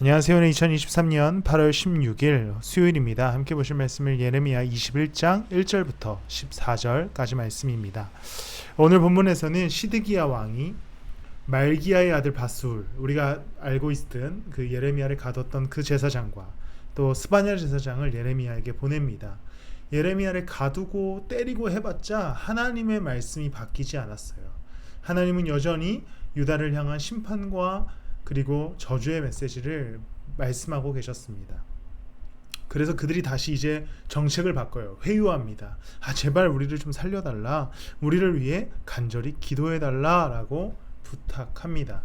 안녕하세요. 오늘 2023년 8월 16일 수요일입니다. 함께 보실 말씀을 예레미야 21장 1절부터 14절까지 말씀입니다. 오늘 본문에서는 시드기야 왕이 말기야의 아들 바술 우리가 알고 있던 그 예레미야를 가뒀던 그 제사장과 또 스바냐 제사장을 예레미야에게 보냅니다. 예레미야를 가두고 때리고 해봤자 하나님의 말씀이 바뀌지 않았어요. 하나님은 여전히 유다를 향한 심판과 그리고 저주의 메시지를 말씀하고 계셨습니다. 그래서 그들이 다시 이제 정책을 바꿔요. 회유합니다. 아 제발 우리를 좀 살려달라. 우리를 위해 간절히 기도해달라 라고 부탁합니다.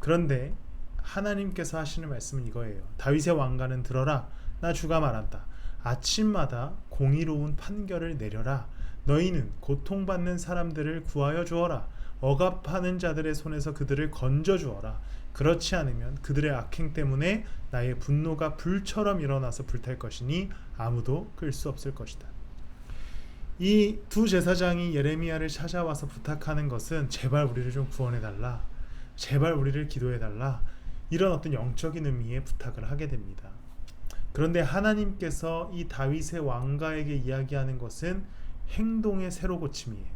그런데 하나님께서 하시는 말씀은 이거예요. 다윗의 왕가는 들어라. 나 주가 말한다. 아침마다 공의로운 판결을 내려라. 너희는 고통받는 사람들을 구하여 주어라. 억압하는 자들의 손에서 그들을 건져 주어라. 그렇지 않으면 그들의 악행 때문에 나의 분노가 불처럼 일어나서 불탈 것이니 아무도 끌 수 없을 것이다. 이 두 제사장이 예레미야를 찾아와서 부탁하는 것은 제발 우리를 좀 구원해 달라. 제발 우리를 기도해 달라. 이런 어떤 영적인 의미의 부탁을 하게 됩니다. 그런데 하나님께서 이 다윗의 왕가에게 이야기하는 것은 행동의 새로 고침이에요.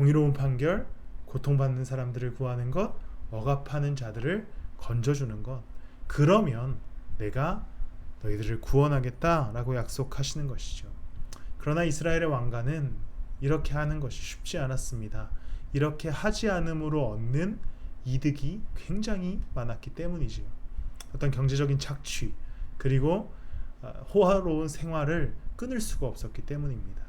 공의로운 판결, 고통받는 사람들을 구하는 것, 억압하는 자들을 건져주는 것. 그러면 내가 너희들을 구원하겠다라고 약속하시는 것이죠. 그러나 이스라엘의 왕가는 이렇게 하는 것이 쉽지 않았습니다. 이렇게 하지 않음으로 얻는 이득이 굉장히 많았기 때문이지요. 어떤 경제적인 착취 그리고 아, 호화로운 생활을 끊을 수가 없었기 때문입니다.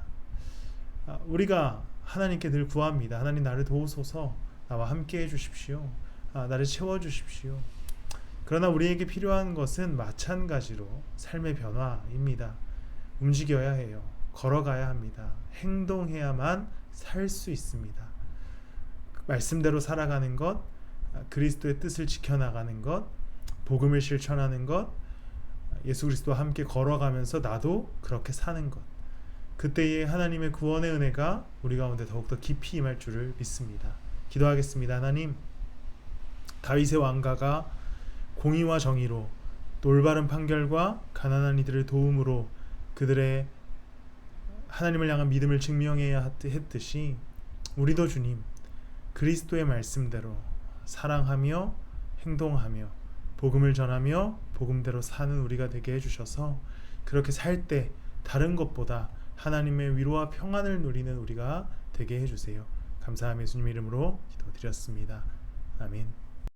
아, 우리가 하나님께 늘 구합니다. 하나님 나를 도우소서 나와 함께 해주십시오. 아, 나를 채워주십시오. 그러나 우리에게 필요한 것은 마찬가지로 삶의 변화입니다. 움직여야 해요. 걸어가야 합니다. 행동해야만 살 수 있습니다. 말씀대로 살아가는 것, 아, 그리스도의 뜻을 지켜나가는 것, 복음을 실천하는 것, 예수 그리스도와 함께 걸어가면서 나도 그렇게 사는 것. 그때의 하나님의 구원의 은혜가 우리 가운데 더욱더 깊이 임할 줄을 믿습니다. 기도하겠습니다. 하나님, 다윗의 왕가가 공의와 정의로 또 올바른 판결과 가난한 이들의 도움으로 그들의 하나님을 향한 믿음을 증명해야 했듯이 우리도 주님 그리스도의 말씀대로 사랑하며 행동하며 복음을 전하며 복음대로 사는 우리가 되게 해주셔서 그렇게 살 때 다른 것보다 하나님의 위로와 평안을 누리는 우리가 되게 해주세요. 감사함 예수님 이름으로 기도드렸습니다. 아멘.